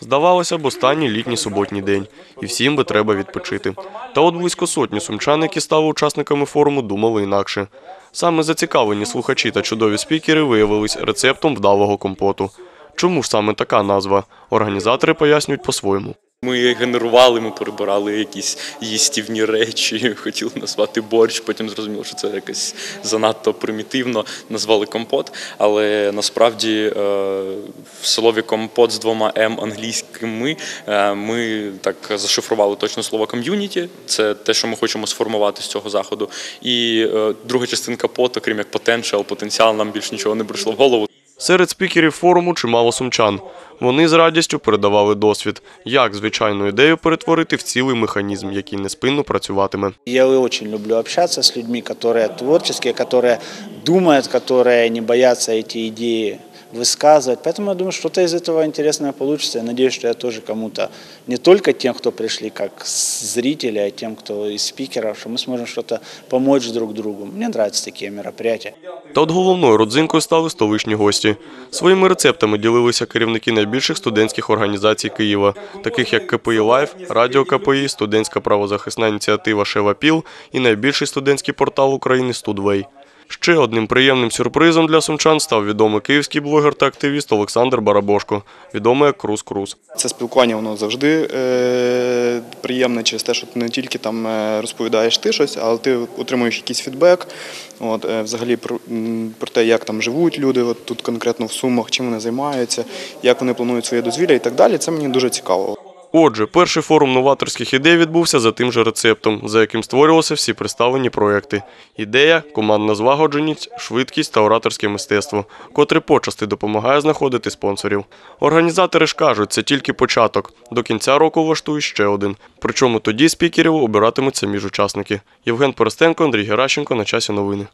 Здавалося б, останній літній суботній день, і всім би треба відпочити. Та от близько сотні сумчан, які стали учасниками форуму, думали інакше. Саме зацікавлені слухачі та чудові спікери виявились рецептом вдалого компоту. Чому ж саме така назва? Організатори пояснюють по-своєму. Ми генерували, ми перебирали якісь їстівні речі, хотіли назвати борщ, потім зрозуміли, що це якось занадто примітивно, назвали компот. Але насправді е, в слові компот з двома М англійськими е, ми так зашифрували точно слово ком'юніті. Це те, що ми хочемо сформувати з цього заходу. І е, друга частинка поту, крім як potential, потенціал, нам більш нічого не прийшло в голову. Серед спікерів форуму чимало сумчан. Вони з радістю передавали досвід, як звичайну ідею перетворити в цілий механізм, який неспинно працюватиме. Я очень люблю общаться с людьми, которые творческие, которые думают, которые не боятся эти идеи высказывать. Поэтому я думаю, что-то из этого интересное получится. Я надеюсь, что я тоже кому-то, не только тем, кто пришли как зрители, а тем, кто из спикеров, что мы сможем что-то помочь друг другу. Мне нравятся такие мероприятия. Та от головною родзинкою стали столичні гості. Своїми рецептами ділилися керівники найбільших студентських організацій Києва, таких як КПІ Лайф, Радіо КПІ, студентська правозахисна ініціатива Шева Піл і найбільший студентський портал України Студвей. Ще одним приємним сюрпризом для сумчан став відомий київський блогер та активіст Олександр Барабошко, відомий як Крус Крус. Це спілкування воно завжди е, приємне через те, що ти не тільки там е, розповідаєш ти щось, але ти отримуєш якийсь фідбек. От, е, взагалі про, про те, як там живуть люди, от тут конкретно в Сумах, чим вони займаються, як вони планують своє дозвілля і так далі. Це мені дуже цікаво. Отже, перший форум новаторських ідей відбувся за тим же рецептом, за яким створювалися всі представлені проекти. Ідея, командна злагодженість, швидкість та ораторське мистецтво, котре почасти допомагає знаходити спонсорів. Організатори ж кажуть, це тільки початок. До кінця року влаштують ще один. Причому тоді спікерів обиратимуть самі ж учасники. Євген Поростенко, Андрій Геращенко на часі новини.